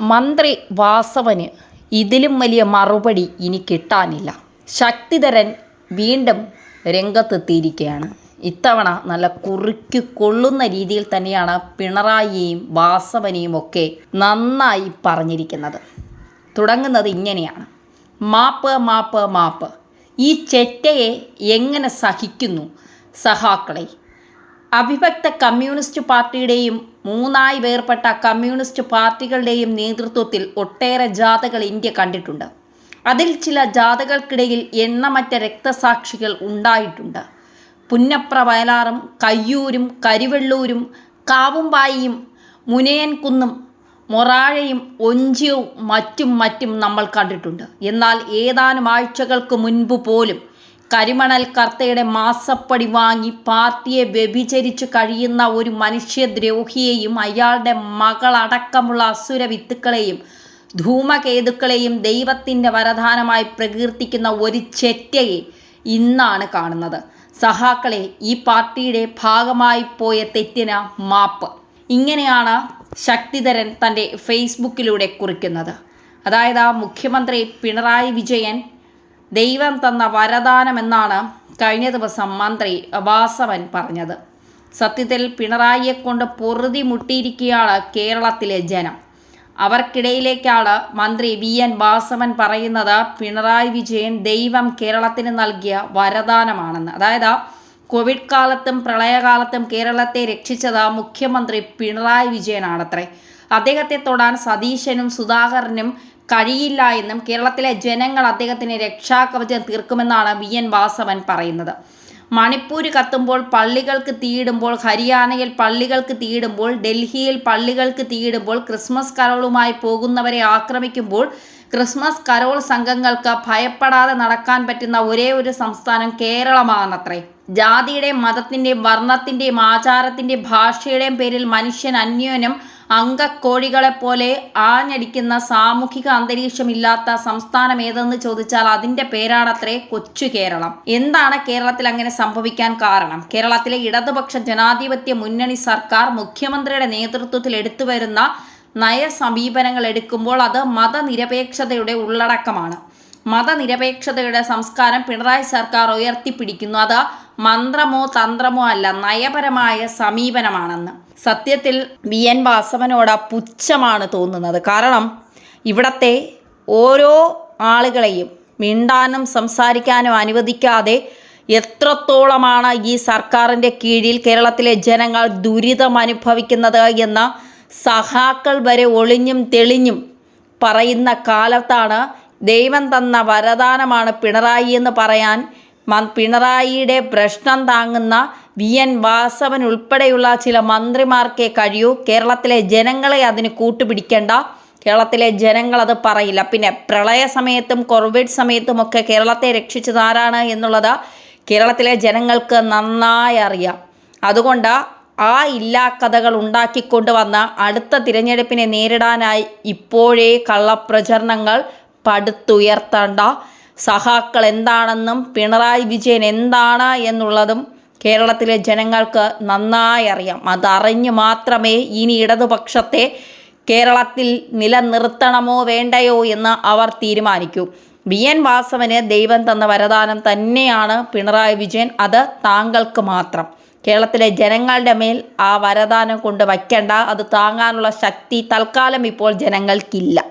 മന്ത്രി വാസവന് ഇതിലും വലിയ മറുപടി ഇനി കിട്ടാനില്ല. ശക്തിധരൻ വീണ്ടും രംഗത്തെത്തിയിരിക്കുകയാണ്. ഇത്തവണ നല്ല കുറുക്കി കൊള്ളുന്ന രീതിയിൽ തന്നെയാണ് പിണറായിയെയും വാസവനെയും ഒക്കെ നന്നായി പറഞ്ഞിരിക്കുന്നത്. തുടങ്ങുന്നത് ഇങ്ങനെയാണ്. മാപ്പ് മാപ്പ് മാപ്പ്. ഈ ചെറ്റയെ എങ്ങനെ സഹിക്കുന്നു സഹാക്കളെ? അവിഭക്ത കമ്മ്യൂണിസ്റ്റ് പാർട്ടിയുടെയും മൂന്നായി വേർപ്പെട്ട കമ്മ്യൂണിസ്റ്റ് പാർട്ടികളുടെയും നേതൃത്വത്തിൽ ഒട്ടേറെ ജാഥകൾ ഇന്ത്യ കണ്ടിട്ടുണ്ട്. അതിൽ ചില ജാഥകൾക്കിടയിൽ എണ്ണമറ്റ രക്തസാക്ഷികൾ ഉണ്ടായിട്ടുണ്ട്. പുന്നപ്ര വയലാറും കയ്യൂരും കരിവെള്ളൂരും കാവുംപായിയും മുനയൻകുന്നും മൊറാഴയും ഒഞ്ചിയവും മറ്റും മറ്റും നമ്മൾ കണ്ടിട്ടുണ്ട്. എന്നാൽ ഏതാനും ആഴ്ചകൾക്ക് മുൻപ് പോലും കരിമണൽ കർത്തയുടെ മാസപ്പടി വാങ്ങി പാർട്ടിയെ വ്യഭിചരിച്ചു കഴിയുന്ന ഒരു മനുഷ്യദ്രോഹിയെയും അയാളുടെ മകളടക്കമുള്ള അസുര വിത്തുക്കളെയും ധൂമകേതുക്കളെയും ദൈവത്തിന്റെ വരദാനമായി പ്രകീർത്തിക്കുന്ന ഒരു ചെറ്റയെ ഇന്നാണ് കാണുന്നത്. സഹാക്കളെ ഈ പാർട്ടിയുടെ ഭാഗമായി പോയ തെറ്റിന് മാപ്പ്. ഇങ്ങനെയാണ് ശക്തിധരൻ തന്റെ ഫേസ്ബുക്കിലൂടെ കുറിക്കുന്നത്. അതായത് മുഖ്യമന്ത്രി പിണറായി വിജയൻ ദൈവം തന്ന വരദാനമെന്നാണ് കഴിഞ്ഞ ദിവസം മന്ത്രി വാസവൻ പറഞ്ഞത്. സത്യത്തിൽ പിണറായിയെ കൊണ്ട് പൊറുതി മുട്ടിയിരിക്കുകയാണ് കേരളത്തിലെ ജനം. അവർക്കിടയിലേക്കാണ് മന്ത്രി വി എൻ വാസവൻ പറയുന്നത് പിണറായി വിജയൻ ദൈവം കേരളത്തിന് നൽകിയ വരദാനമാണെന്ന്. അതായത് കോവിഡ് കാലത്തും പ്രളയകാലത്തും കേരളത്തെ രക്ഷിച്ചത് മുഖ്യമന്ത്രി പിണറായി വിജയനാണത്രേ. അദ്ദേഹത്തെ തൊടാൻ സതീശനും സുധാകരനും കഴിയില്ല എന്നും കേരളത്തിലെ ജനങ്ങൾ അദ്ദേഹത്തിന് രക്ഷാകവചം തീർക്കുമെന്നാണ് വി എൻ വാസവൻ പറയുന്നത്. മണിപ്പൂർ കത്തുമ്പോൾ പള്ളികൾക്ക് തീയിടുമ്പോൾ ഹരിയാനയിൽ പള്ളികൾക്ക് തീയിടുമ്പോൾ ഡൽഹിയിൽ പള്ളികൾക്ക് തീയിടുമ്പോൾ ക്രിസ്മസ് കരോളുമായി പോകുന്നവരെ ആക്രമിക്കുമ്പോൾ ക്രിസ്മസ് കരോൾ സംഘങ്ങൾക്ക് ഭയപ്പെടാതെ നടക്കാൻ പറ്റുന്ന ഒരേ ഒരു സംസ്ഥാനം കേരളമാണെന്നത്രേ. ജാതിയുടെയും മതത്തിന്റെയും വർണത്തിന്റെയും ആചാരത്തിന്റെയും ഭാഷയുടെയും പേരിൽ മനുഷ്യൻ അന്യോന്യം അങ്കക്കോഴികളെപ്പോലെ ആഞ്ഞടിക്കുന്ന സാമൂഹിക അന്തരീക്ഷമില്ലാത്ത സംസ്ഥാനം ഏതെന്ന് ചോദിച്ചാൽ അതിന്റെ പേരാണത്രേ കൊച്ചു കേരളം. എന്താണ് കേരളത്തിൽ അങ്ങനെ സംഭവിക്കാൻ കാരണം? കേരളത്തിലെ ഇടതുപക്ഷ ജനാധിപത്യ മുന്നണി സർക്കാർ മുഖ്യമന്ത്രിയുടെ നേതൃത്വത്തിൽ എടുത്തുവരുന്ന നയസമീപനങ്ങൾ എടുക്കുമ്പോൾ അത് മതനിരപേക്ഷതയുടെ ഉള്ളടക്കമാണ്. മതനിരപേക്ഷതയുടെ സംസ്കാരം പിണറായി സർക്കാർ ഉയർത്തിപ്പിടിക്കുന്നു. അത് മന്ത്രമോ തന്ത്രമോ അല്ല നയപരമായ സമീപനമാണെന്ന്. സത്യത്തിൽ വി. എൻ. വാസവനോട് പുച്ഛമാണ് തോന്നുന്നത്. കാരണം ഇവിടത്തെ ഓരോ ആളുകളെയും മിണ്ടാനും സംസാരിക്കാനും അനുവദിക്കാതെ എത്രത്തോളമാണ് ഈ സർക്കാരിന്റെ കീഴിൽ കേരളത്തിലെ ജനങ്ങൾ ദുരിതം അനുഭവിക്കുന്നത് എന്ന സഹാക്കൾ വരെ ഒളിഞ്ഞും തെളിഞ്ഞും പറയുന്ന കാലത്താണ് ദൈവം തന്ന വരദാനമാണ് പിണറായി എന്ന് പറയാൻ പിണറായിയുടെ പ്രശ്നം താങ്ങുന്ന വി. എൻ. വാസവൻ ഉൾപ്പെടെയുള്ള ചില മന്ത്രിമാർക്കേ കഴിയൂ. കേരളത്തിലെ ജനങ്ങളെ അതിന് കൂട്ടുപിടിക്കേണ്ട. കേരളത്തിലെ ജനങ്ങൾ അത് പറയില്ല. പിന്നെ പ്രളയ സമയത്തും കോവിഡ് സമയത്തുമൊക്കെ കേരളത്തെ രക്ഷിച്ചതാരാണ് എന്നുള്ളത് കേരളത്തിലെ ജനങ്ങൾക്ക് നന്നായി അറിയാം. അതുകൊണ്ട് ആ ഇല്ലാക്കഥകൾ കഥകൾ ഉണ്ടാക്കിക്കൊണ്ട് വന്ന അടുത്ത തിരഞ്ഞെടുപ്പിനെ നേരിടാനായി ഇപ്പോഴേ കള്ളപ്രചരണങ്ങൾ പടുത്തുയർത്തേണ്ട. സഹാക്കൾ എന്താണെന്നും പിണറായി വിജയൻ എന്താണ് എന്നുള്ളതും കേരളത്തിലെ ജനങ്ങൾക്ക് നന്നായി അറിയാം. അതറിഞ്ഞു മാത്രമേ ഇനി ഇടതുപക്ഷത്തെ കേരളത്തിൽ നിലനിർത്തണമോ വേണ്ടയോ എന്ന് അവർ തീരുമാനിക്കൂ. വി. എൻ. വാസവന് ദൈവം തന്ന വരദാനം തന്നെയാണ് പിണറായി വിജയൻ. അത് താങ്കൾക്ക് മാത്രം. കേരളത്തിലെ ജനങ്ങളുടെ മേൽ ആ വരദാനം കൊണ്ട് വയ്ക്കേണ്ട. അത് താങ്ങാനുള്ള ശക്തി തൽക്കാലം ഇപ്പോൾ ജനങ്ങൾക്കില്ല.